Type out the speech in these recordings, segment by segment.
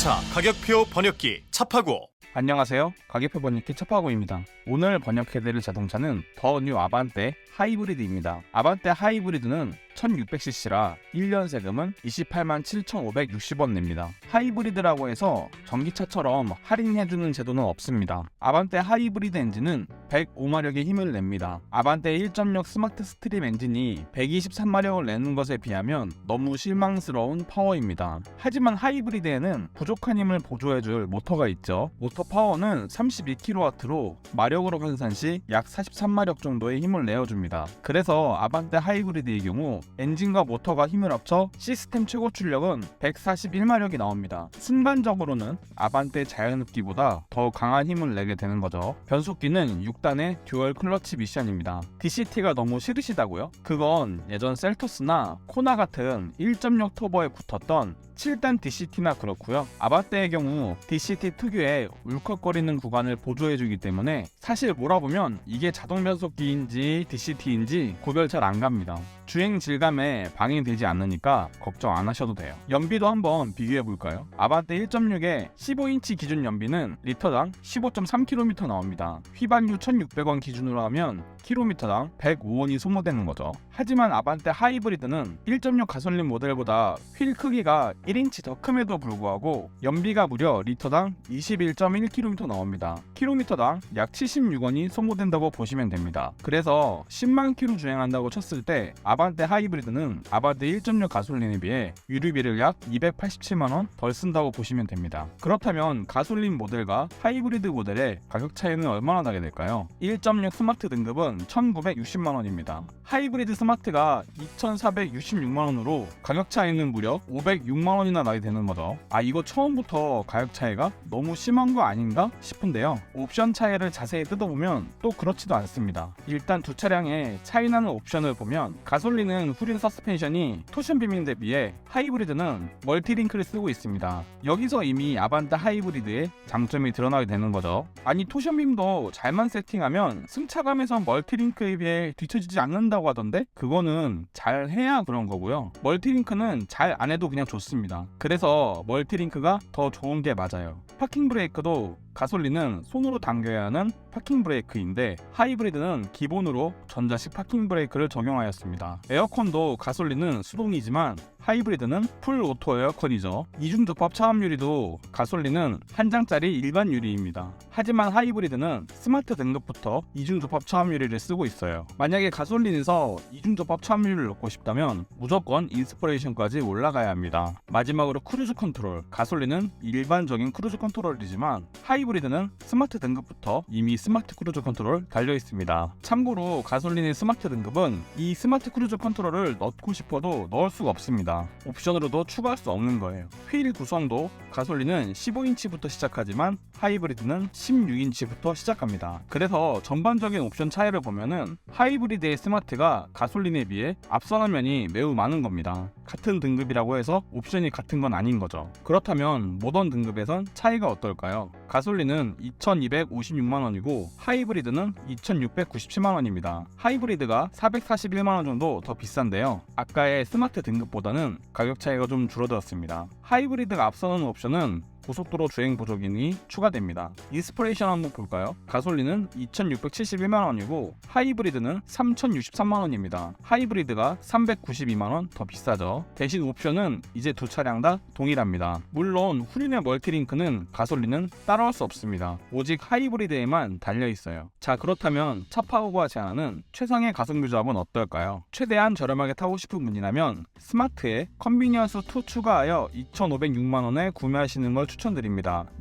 자동차 가격표 번역기 차파고 안녕하세요. 가격표 번역기 차파고입니다. 오늘 번역해드릴 자동차는 더 뉴 아반떼 하이브리드입니다. 아반떼 하이브리드는 1600cc라 1년 세금은 28만 7,560원 냅니다. 하이브리드라고 해서 전기차처럼 할인해주는 제도는 없습니다. 아반떼 하이브리드 엔진은 105마력의 힘을 냅니다. 아반떼 1.6 스마트 스트림 엔진이 123마력을 내는 것에 비하면 너무 실망스러운 파워입니다. 하지만 하이브리드에는 부족한 힘을 보조해줄 모터가 있죠. 모터 파워는 32kW로 마력으로換算시 약 43마력 정도의 힘을 내어줍니다. 그래서 아반떼 하이브리드의 경우 엔진과 모터가 힘을 합쳐 시스템 최고 출력은 141마력이 나옵니다. 순간적으로는 아반떼 자연흡기보다 더 강한 힘을 내게 되는 거죠. 변속기는 6단의 듀얼 클러치 미션입니다. DCT가 너무 싫으시다고요? 그건 예전 셀토스나 코나 같은 1.6 터보에 붙었던 7단 DCT나 그렇고요. 아바떼의 경우 DCT 특유의 울컥거리는 구간을 보조해주기 때문에 사실 몰아보면 이게 자동 변속기인지 DCT인지 구별 잘 안 갑니다. 주행 질감에 방해되지 않으니까 걱정 안 하셔도 돼요. 연비도 한번 비교해 볼까요? 아바떼 1.6의 15인치 기준 연비는 리터당 15.3km 나옵니다. 휘발유 1,600원 기준으로 하면 킬로미터당 105원이 소모되는 거죠. 하지만 아반떼 하이브리드는 1.6 가솔린 모델보다 휠 크기가 1인치 더 큼에도 불구하고 연비가 무려 리터당 21.1km 나옵니다. 킬로미터당 약 76원이 소모된다고 보시면 됩니다. 그래서 10만 킬로 주행한다고 쳤을 때 아반떼 하이브리드는 아반떼 1.6 가솔린에 비해 유류비를 약 287만원 덜 쓴다고 보시면 됩니다. 그렇다면 가솔린 모델과 하이브리드 모델의 가격 차이는 얼마나 나게 될까요? 1.6 스마트 등급은 1,960만원입니다. 하이브리드 스마트가 2,466만원으로 가격 차이는 무려 506만원이나 나게 되는 거죠. 아 이거 처음부터 가격 차이가 너무 심한 거 아닌가 싶은데요. 옵션 차이를 자세히 뜯어보면 또 그렇지도 않습니다. 일단 두 차량의 차이나는 옵션을 보면 가솔린은 후륜 서스펜션이 토션 비밍에 비해 하이브리드는 멀티링크를 쓰고 있습니다. 여기서 이미 아반떼 하이브리드의 장점이 드러나게 되는 거죠. 아니 토션 빔도 잘만 세팅하면 승차감에선 멀티링크에 비해 뒤처지지 않는다고 하던데 그거는 잘 해야 그런 거고요. 멀티링크는 잘 안 해도 그냥 좋습니다. 그래서 멀티링크가 더 좋은 게 맞아요. 파킹 브레이크도 가솔린은 손으로 당겨야 하는 파킹 브레이크인데 하이브리드는 기본으로 전자식 파킹 브레이크를 적용하였습니다. 에어컨도 가솔린은 수동이지만 하이브리드는 풀 오토 에어컨이죠. 이중 접합 차압 유리도 가솔린은 한 장짜리 일반 유리입니다. 하지만 하이브리드는 스마트 등급부터 이중 접합 차압 유리를 쓰고 있어요. 만약에 가솔린에서 이중 접합 차압 유리를 넣고 싶다면 무조건 인스퍼레이션까지 올라가야 합니다. 마지막으로 크루즈 컨트롤. 가솔린은 일반적인 크루즈 컨트롤이지만 하이브리드는 스마트 등급부터 이미 스마트 크루즈 컨트롤 달려 있습니다. 참고로 가솔린의 스마트 등급은 이 스마트 크루즈 컨트롤을 넣고 싶어도 넣을 수가 없습니다. 옵션으로도 추가할 수 없는 거예요. 휠 구성도 가솔린은 15인치부터 시작하지만 하이브리드는 16인치부터 시작합니다. 그래서 전반적인 옵션 차이를 보면은 하이브리드의 스마트가 가솔린에 비해 앞서는 면이 매우 많은 겁니다. 같은 등급이라고 해서 옵션이 같은 건 아닌 거죠. 그렇다면 모던 등급에선 차이가 어떨까요? 가솔린은 2,256만원이고 하이브리드는 2,697만원입니다. 하이브리드가 441만원 정도 더 비싼데요. 아까의 스마트 등급보다는 가격 차이가 좀 줄어들었습니다. 하이브리드가 앞서는 옵션은 고속도로 주행 보조기능이 추가됩니다. 인스퍼레이션 한번 볼까요? 가솔린은 2,671만 원이고 하이브리드는 3,063만 원입니다. 하이브리드가 392만 원 더 비싸죠. 대신 옵션은 이제 두 차량 다 동일합니다. 물론 후륜의 멀티링크는 가솔린은 따라올 수 없습니다. 오직 하이브리드에만 달려 있어요. 자 그렇다면 차파고가 제안하는 최상의 가성비 조합은 어떨까요? 최대한 저렴하게 타고 싶은 분이라면 스마트에 컨비니언스 2 추가하여 2,506만 원에 구매하시는 걸 추천드립니다.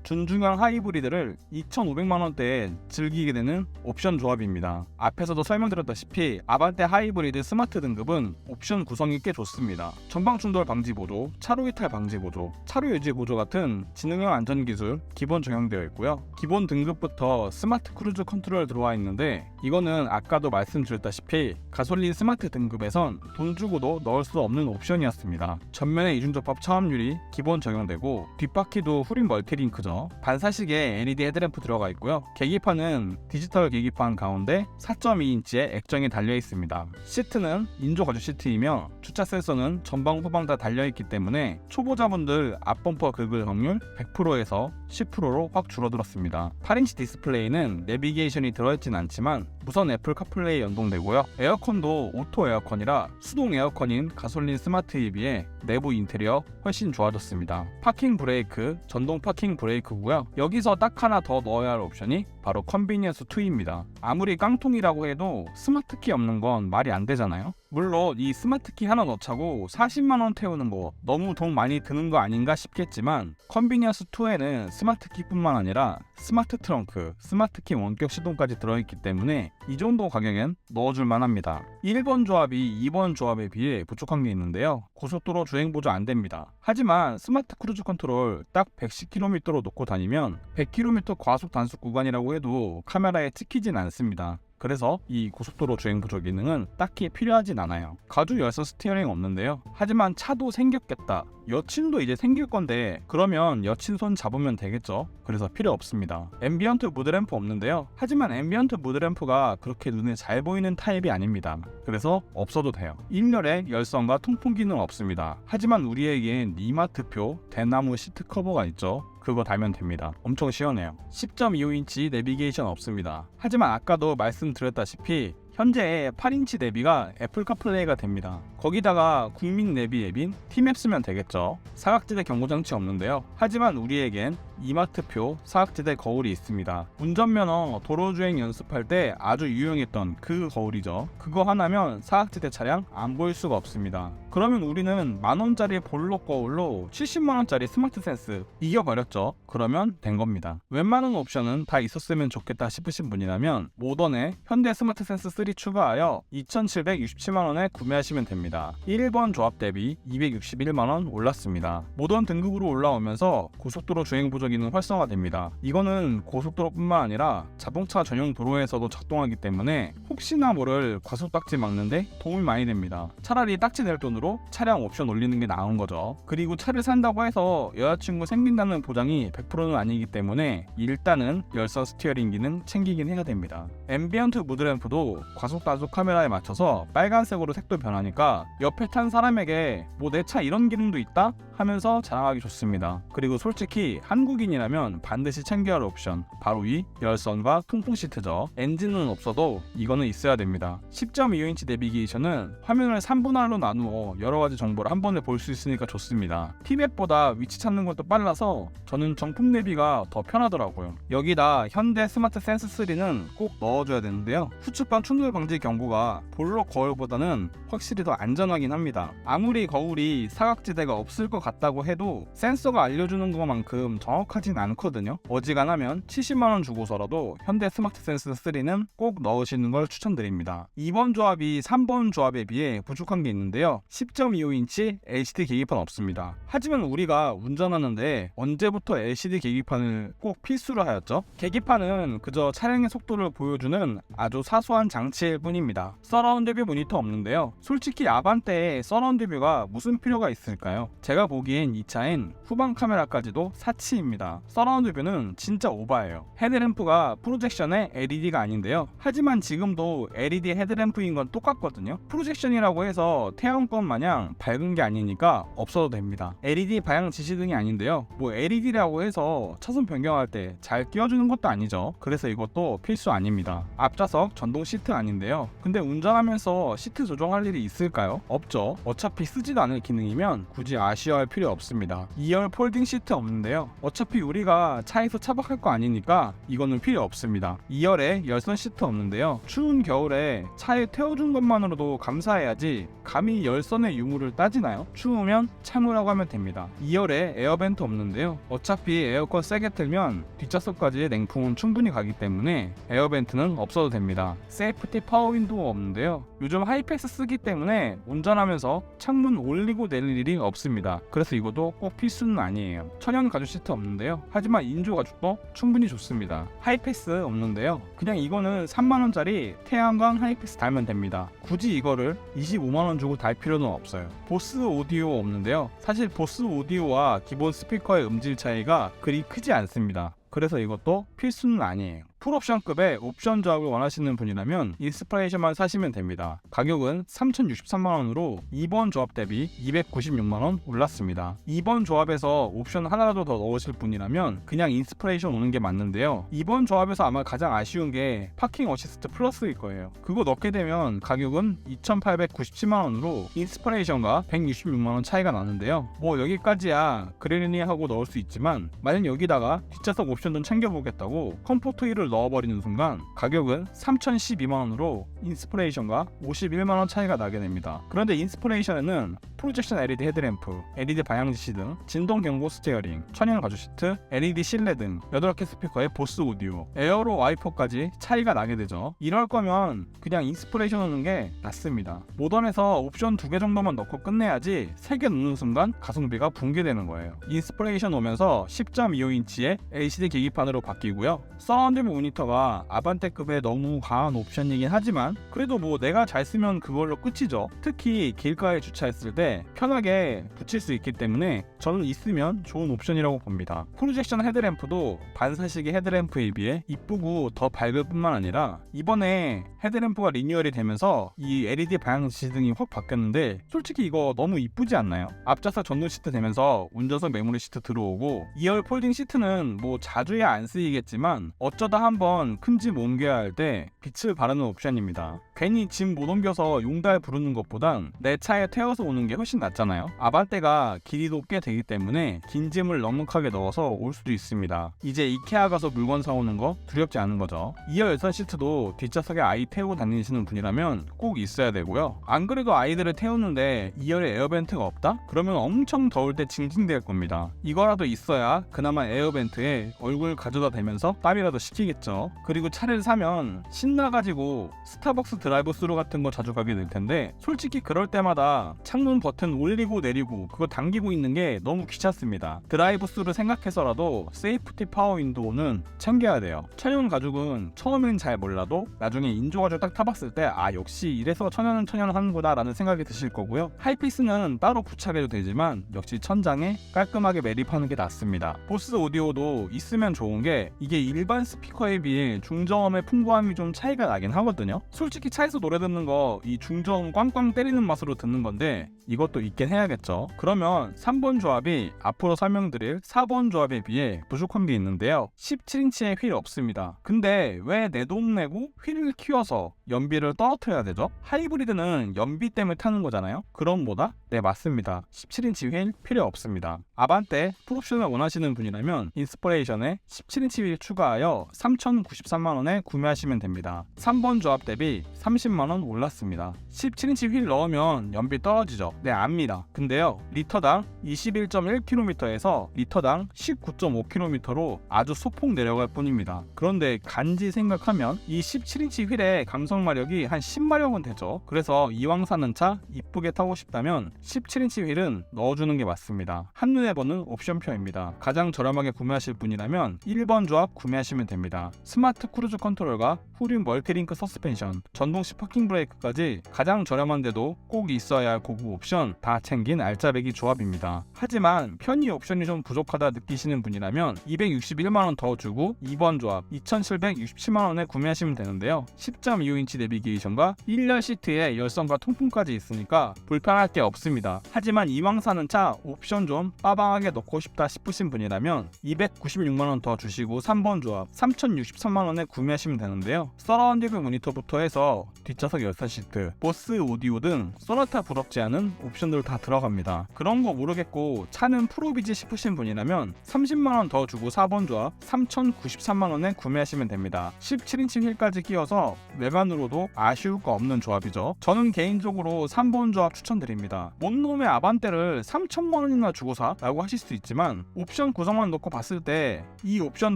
준중형 하이브리드를 2,500만원대에 즐기게 되는 옵션 조합입니다. 앞에서도 설명드렸다시피 아반떼 하이브리드 스마트 등급은 옵션 구성이 꽤 좋습니다. 전방 충돌 방지 보조, 차로 이탈 방지 보조, 차로 유지 보조 같은 지능형 안전 기술 기본 적용되어 있고요. 기본 등급부터 스마트 크루즈 컨트롤 들어와 있는데 이거는 아까도 말씀드렸다시피 가솔린 스마트 등급에선 돈 주고도 넣을 수 없는 옵션이었습니다. 전면에 이중접합 차압률이 기본 적용되고 뒷바퀴도 후린 멀티링크죠. 반사식에 LED 헤드램프 들어가 있고요. 계기판은 디지털 계기판 가운데 4.2인치의 액정이 달려 있습니다. 시트는 인조 거주 시트이며 주차 센서는 전방 후방 다 달려 있기 때문에 초보자분들 앞범퍼 긁을 확률 100%에서 10%로 확 줄어들었습니다. 8인치 디스플레이는 내비게이션이 들어있진 않지만 무선 애플 카플레이 연동되고요. 에어컨도 오토 에어컨이라 수동 에어컨인 가솔린 스마트에 비해 내부 인테리어 훨씬 좋아졌습니다. 파킹 브레이크, 전동 파킹 브레이크고요. 여기서 딱 하나 더 넣어야 할 옵션이 바로 컨비니언스 2입니다. 아무리 깡통이라고 해도 스마트키 없는 건 말이 안 되잖아요. 물론 이 스마트키 하나 넣자고 40만 원 태우는 거 너무 돈 많이 드는 거 아닌가 싶겠지만 컨비니언스 2에는 스마트키뿐만 아니라 스마트 트렁크, 스마트키 원격 시동까지 들어있기 때문에 이 정도 가격엔 넣어줄 만합니다. 1번 조합이 2번 조합에 비해 부족한 게 있는데요. 고속도로 주행 보조 안 됩니다. 하지만 스마트 크루즈 컨트롤 딱 110km로 놓고 다니면 100km 과속 단속 구간이라고 해도 카메라에 찍히진 않습니다. 그래서 이 고속도로 주행 보조 기능은 딱히 필요하진 않아요. 가죽 열선 스티어링 없는데요. 하지만 차도 생겼겠다. 여친도 이제 생길 건데 그러면 여친 손 잡으면 되겠죠. 그래서 필요 없습니다. 앰비언트 무드램프 없는데요. 하지만 앰비언트 무드램프가 그렇게 눈에 잘 보이는 타입이 아닙니다. 그래서 없어도 돼요. 1열에 열선과 통풍 기능 없습니다. 하지만 우리에겐 이마트표 대나무 시트 커버가 있죠. 그거 달면 됩니다. 엄청 시원해요. 10.25인치 내비게이션 없습니다. 하지만 아까도 말씀드렸다시피 현재 8인치 내비가 애플 카플레이가 됩니다. 거기다가 국민 내비 앱인 티맵 쓰면 되겠죠. 사각지대 경고장치 없는데요. 하지만 우리에겐 이마트표 사각지대 거울이 있습니다. 운전면허 도로주행 연습할 때 아주 유용했던 그 거울이죠. 그거 하나면 사각지대 차량 안 보일 수가 없습니다. 그러면 우리는 만원짜리 볼록 거울로 70만원짜리 스마트 센스 이겨버렸죠. 그러면 된 겁니다. 웬만한 옵션은 다 있었으면 좋겠다 싶으신 분이라면 모던에 현대 스마트 센스 3 추가하여 2,767만원에 구매하시면 됩니다. 1번 조합 대비 261만원 올랐습니다. 모던 등급으로 올라오면서 고속도로 주행 보조 기능 활성화됩니다. 이거는 고속도로뿐만 아니라 자동차 전용 도로에서도 작동하기 때문에 혹시나 모를 과속 딱지 막는데 도움이 많이 됩니다. 차라리 딱지 낼 돈으로 차량 옵션 올리는 게 나은 거죠. 그리고 차를 산다고 해서 여자친구 생긴다는 보장이 100%는 아니기 때문에 일단은 열선 스티어링 기능 챙기긴 해야 됩니다. 앰비언트 무드램프도 과속 단속 카메라에 맞춰서 빨간색으로 색도 변하니까 옆에 탄 사람에게 뭐 내 차 이런 기능도 있다 하면서 자랑하기 좋습니다. 그리고 솔직히 한국인이라면 반드시 챙겨야 할 옵션 바로 이 열선과 통풍 시트죠. 엔진은 없어도 이거는 있어야 됩니다. 10.25인치 내비게이션은 화면을 3분할로 나누어 여러 가지 정보를 한 번에 볼 수 있으니까 좋습니다. 티맵보다 위치 찾는 것도 빨라서 저는 정품 내비가 더 편하더라고요. 여기다 현대 스마트 센스 3는 꼭 넣어줘야 되는데요. 후측방 충돌 방지 경보가 볼록 거울보다는 확실히 더안 전하긴 합니다. 아무리 거울이 사각지대가 없을 것 같다고 해도 센서가 알려주는 것만큼 정확하진 않거든요. 어지간하면 70만원 주고서라도 현대 스마트 센스 3는 꼭 넣으시는 걸 추천드립니다. 2번 조합이 3번 조합에 비해 부족한 게 있는데요. 10.25인치 LCD 계기판 없습니다. 하지만 우리가 운전하는데 언제부터 LCD 계기판을 꼭 필수로 하였죠? 계기판은 그저 차량의 속도를 보여주는 아주 사소한 장치일 뿐입니다. 서라운드 뷰 모니터 없는데요. 솔직히 아 반떼에 서라운드 뷰가 무슨 필요가 있을까요? 제가 보기엔 이 차엔 후방 카메라까지도 사치입니다. 서라운드 뷰는 진짜 오바예요. 헤드램프가 프로젝션의 LED가 아닌데요. 하지만 지금도 LED 헤드램프인 건 똑같거든요. 프로젝션이라고 해서 태양권 마냥 밝은 게 아니니까 없어도 됩니다. LED 방향 지시등이 아닌데요. 뭐 LED라고 해서 차선 변경할 때 잘 끼워주는 것도 아니죠. 그래서 이것도 필수 아닙니다. 앞좌석 전동 시트 아닌데요. 근데 운전하면서 시트 조정할 일이 있을까요? 없죠. 어차피 쓰지도 않을 기능이면 굳이 아쉬워할 필요 없습니다. 2열 폴딩 시트 없는데요. 어차피 우리가 차에서 차박할 거 아니니까 이거는 필요 없습니다. 2열에 열선 시트 없는데요. 추운 겨울에 차에 태워준 것만으로도 감사해야지 감히 열선의 유무를 따지나요? 추우면 참으라고 하면 됩니다. 2열에 에어벤트 없는데요. 어차피 에어컨 세게 틀면 뒷좌석까지의 냉풍은 충분히 가기 때문에 에어벤트는 없어도 됩니다. 세이프티 파워 윈도우 없는데요. 요즘 하이패스 쓰기 때문에 운전하면서 창문 올리고 내릴 일이 없습니다. 그래서 이것도 꼭 필수는 아니에요. 천연 가죽 시트 없는데요. 하지만 인조 가죽도 충분히 좋습니다. 하이패스 없는데요. 그냥 이거는 3만원짜리 태양광 하이패스 달면 됩니다. 굳이 이거를 25만원 주고 달 필요는 없어요. 보스 오디오 없는데요. 사실 보스 오디오와 기본 스피커의 음질 차이가 그리 크지 않습니다. 그래서 이것도 필수는 아니에요. 풀옵션급의 옵션 조합을 원하시는 분이라면 인스파레이션만 사시면 됩니다. 가격은 3,063만원으로 2번 조합 대비 296만원 올랐습니다. 2번 조합에서 옵션 하나라도 더 넣으실 분이라면 그냥 인스파레이션 오는 게 맞는데요. 2번 조합에서 아마 가장 아쉬운 게 파킹 어시스트 플러스일 거예요. 그거 넣게 되면 가격은 2,897만원으로 인스파레이션과 166만원 차이가 나는데요. 뭐 여기까지야 그러려니 하고 넣을 수 있지만 만약 여기다가 뒷좌석 옵션 좀 챙겨보겠다고 컴포트 휠을 넣어버리는 순간 가격은 3,012만원으로 인스피레이션과 51만원 차이가 나게 됩니다. 그런데 인스피레이션에는 프로젝션 LED 헤드램프, LED 방향지시 등 진동 경고 스티어링, 천연 가죽 시트, LED 실내 등 8개 스피커의 보스 오디오, 에어로 와이퍼까지 차이가 나게 되죠. 이럴 거면 그냥 인스피레이션 넣는 게 낫습니다. 모던에서 옵션 두개 정도만 넣고 끝내야지 3개 넣는 순간 가성비가 붕괴되는 거예요. 인스피레이션 오면서 10.25인치의 LCD 계기판으로 바뀌고요. 사운드 모니터가 아반떼급의 너무 강한 옵션이긴 하지만 그래도 뭐 내가 잘 쓰면 그걸로 끝이죠. 특히 길가에 주차했을 때 편하게 붙일 수 있기 때문에 저는 있으면 좋은 옵션이라고 봅니다. 프로젝션 헤드램프도 반사식의 헤드램프에 비해 이쁘고 더 밝을 뿐만 아니라 이번에 헤드램프가 리뉴얼이 되면서 이 LED 방향 지등이 확 바뀌었는데 솔직히 이거 너무 이쁘지 않나요? 앞좌석 전동 시트 되면서 운전석 메모리 시트 들어오고 2열 폴딩 시트는 뭐 자주야 안 쓰이겠지만 어쩌다 한번 큰 짐 옮겨야 할 때 빛을 바르는 옵션입니다. 괜히 짐 못 옮겨서 용달 부르는 것보단 내 차에 태워서 오는 게 훨씬 낫잖아요. 아반떼가 길이도 꽤 되기 때문에 긴 짐을 넉넉하게 넣어서 올 수도 있습니다. 이제 이케아 가서 물건 사오는 거 두렵지 않은 거죠. 2열 열선 시트도 뒷좌석에 아이 태우고 다니시는 분이라면 꼭 있어야 되고요. 안 그래도 아이들을 태우는데 2열에 에어벤트가 없다? 그러면 엄청 더울 때 징징댈 겁니다. 이거라도 있어야 그나마 에어벤트에 얼굴 가져다 대면서 땀이라도 식히겠죠. 그리고 차를 사면 신나가지고 스타벅스 드라이브 스루 같은 거 자주 가게 될 텐데 솔직히 그럴 때마다 창문 버튼 올리고 내리고 그거 당기고 있는 게 너무 귀찮습니다. 드라이브 스루 생각해서라도 세이프티 파워 윈도우는 챙겨야 돼요. 천연 가죽은 처음엔 잘 몰라도 나중에 인조 가죽 딱 타봤을 때 아 역시 이래서 천연은 천연 하는구나 라는 생각이 드실 거고요. 하이피스는 따로 부착해도 되지만 역시 천장에 깔끔하게 매립하는 게 낫습니다. 보스 오디오도 있으면 좋은 게 이게 일반 스피커에 비해 중저음의 풍부함이 좀 차이가 나긴 하거든요. 솔직히 차에서 노래 듣는 거 이 중저음 꽝꽝 때리는 맛으로 듣는 건데 이것도 있긴 해야겠죠. 그러면 3번 조합이 앞으로 설명드릴 4번 조합에 비해 부족한 게 있는데요. 17인치의 휠 없습니다. 근데 왜 내 돈 내고 휠을 키워서 연비를 떨어뜨려야 되죠? 하이브리드는 연비 때문에 타는 거잖아요. 그럼 뭐다? 네 맞습니다. 17인치 휠 필요 없습니다. 아반떼 풀옵션을 원하시는 분이라면 인스퍼레이션에 17인치 휠 추가하여 3,093만 원에 구매하시면 됩니다. 3번 조합 대비 30만원 올랐습니다. 17인치 휠 넣으면 연비 떨어지죠? 네 압니다. 근데요 리터당 21.1km에서 리터당 19.5km로 아주 소폭 내려갈 뿐입니다. 그런데 간지 생각하면 이 17인치 휠의 감성 마력이 한 10마력은 되죠. 그래서 이왕 사는 차 이쁘게 타고 싶다면 17인치 휠은 넣어주는 게 맞습니다. 한눈에 보는 옵션표입니다. 가장 저렴하게 구매하실 분이라면 1번 조합 구매하시면 됩니다. 스마트 크루즈 컨트롤과 후륜 멀티링크 서스펜션, 전동 식 파킹 브레이크까지 가장 저렴한데도 꼭 있어야 할 고급 옵션 다 챙긴 알짜배기 조합입니다. 하지만 편의 옵션이 좀 부족하다 느끼시는 분이라면 261만원 더 주고 2번 조합 2767만원에 구매하시면 되는데요. 10.25인치 내비게이션과 1열 시트에 열선과 통풍까지 있으니까 불편할 게 없습니다. 하지만 이왕 사는 차 옵션 좀 빠방하게 넣고 싶다 싶으신 분이라면 296만원 더 주시고 3번 조합 3063만원에 구매하시면 되는데요. 서라운딩 모니터부터 해서 뒷좌석 열선 시트, 보스 오디오 등 소나타 부럽지 않은 옵션들 다 들어갑니다. 그런 거 모르겠고 차는 프로비지 싶으신 분이라면 30만원 더 주고 4번 조합 3093만원에 구매하시면 됩니다. 17인치 휠까지 끼워서 외관으로도 아쉬울 거 없는 조합이죠. 저는 개인적으로 3번 조합 추천드립니다. 뭔 놈의 아반떼를 3천만원이나 주고 사? 라고 하실 수 있지만 옵션 구성만 놓고 봤을 때 이 옵션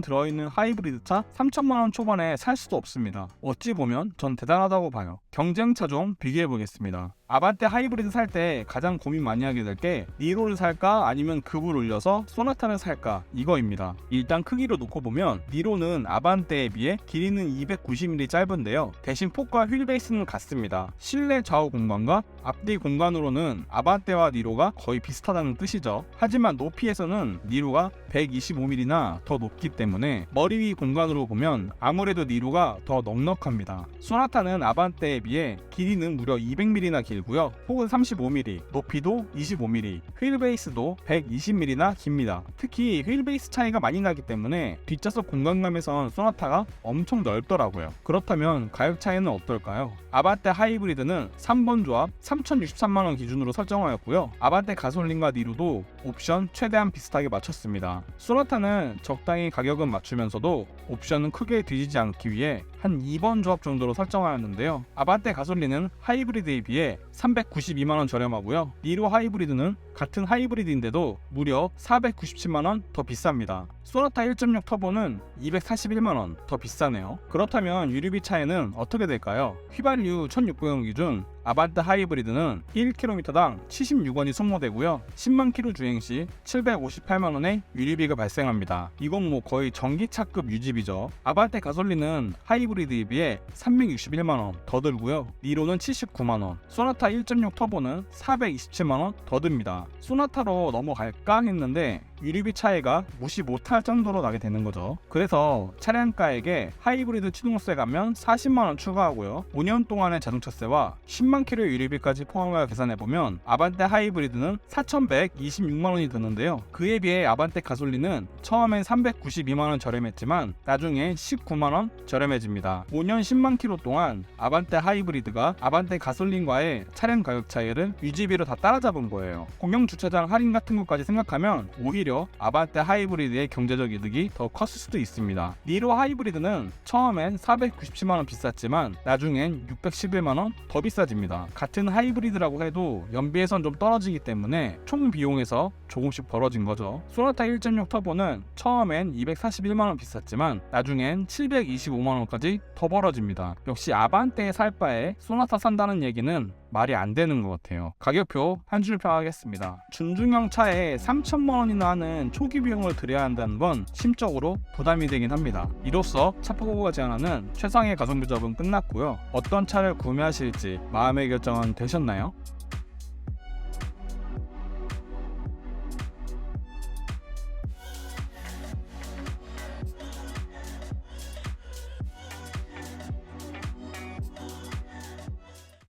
들어있는 하이브리드 차 3천만원 초반에 살 수도 없습니다. 어찌 보면 전 대단하다 고 봐요. 경쟁 차종 비교해 보겠습니다. 아반떼 하이브리드 살 때 가장 고민 많이 하게 될 게 니로를 살까 아니면 급을 올려서 소나타를 살까 이거입니다. 일단 크기로 놓고 보면 니로는 아반떼에 비해 길이는 290mm 짧은데요. 대신 폭과 휠 베이스는 같습니다. 실내 좌우 공간과 앞뒤 공간으로는 아반떼와 니로가 거의 비슷하다는 뜻이죠. 하지만 높이에서는 니로가 125mm나 더 높기 때문에 머리 위 공간으로 보면 아무래도 니로가 더 넉넉합니다. 소나타는 아반떼에 비해 길이는 무려 200mm나 길고요. 폭은 35mm, 높이도 25mm, 휠 베이스도 120mm나 깁니다. 특히 휠 베이스 차이가 많이 나기 때문에 뒷좌석 공간감에선 소나타가 엄청 넓더라고요. 그렇다면 가격 차이는 어떨까요? 아반떼 하이브리드는 3번 조합 3,063만원 기준으로 설정하였고요. 아반떼 가솔린과 니로도 옵션 최대한 비슷하게 맞췄습니다. 소나타는 적당히 가격은 맞추면서도 옵션은 크게 뒤지지 않기 위해 한 2번 조합 정도로 설정하였는데요. 아반떼 가솔린은 하이브리드에 비해 392만원 저렴하고요. 니로 하이브리드는 같은 하이브리드인데도 무려 497만원 더 비쌉니다. 소나타 1.6 터보는 241만원 더 비싸네요. 그렇다면 유류비 차이는 어떻게 될까요? 휘발유 1600원 기준 아반떼 하이브리드는 1km당 76원이 소모되고요. 10만 킬로 주행 시 758만 원의 유류비가 발생합니다. 이건 뭐 거의 전기차급 유지비죠. 아반떼 가솔린은 하이브리드에 비해 361만 원 더 들고요. 니로는 79만 원, 소나타 1.6 터보는 427만 원 더 듭니다. 소나타로 넘어갈까 했는데 유류비 차이가 무시 못할 정도로 나게 되는 거죠. 그래서 차량가액에 하이브리드 취등세 가면 40만원 추가하고요. 5년 동안의 자동차세와 10만 킬로 유류비까지 포함하여 계산해보면 아반떼 하이브리드는 4,126만원이 드는데요. 그에 비해 아반떼 가솔린은 처음엔 392만원 저렴했지만 나중에 19만원 저렴해집니다. 5년 10만 킬로 동안 아반떼 하이브리드가 아반떼 가솔린과의 차량 가격 차이를 유지비로 다 따라잡은 거예요. 공영 주차장 할인 같은 것까지 생각하면 오히려 아반떼 하이브리드의 경제적 이득이 더 컸을 수도 있습니다. 니로 하이브리드는 처음엔 497만원 비쌌지만 나중엔 611만원 더 비싸집니다. 같은 하이브리드라고 해도 연비에선 좀 떨어지기 때문에 총 비용에서 조금씩 벌어진 거죠. 소나타 1.6 터보는 처음엔 241만원 비쌌지만 나중엔 725만원까지 더 벌어집니다. 역시 아반떼에 살 바에 소나타 산다는 얘기는 말이 안 되는 것 같아요. 가격표 한 줄 평하겠습니다. 준중형 차에 3천만 원이나 하는 초기 비용을 들여야 한다는 건 심적으로 부담이 되긴 합니다. 이로써 차파고가 제안하는 최상의 가성비 접은 끝났고요. 어떤 차를 구매하실지 마음의 결정은 되셨나요?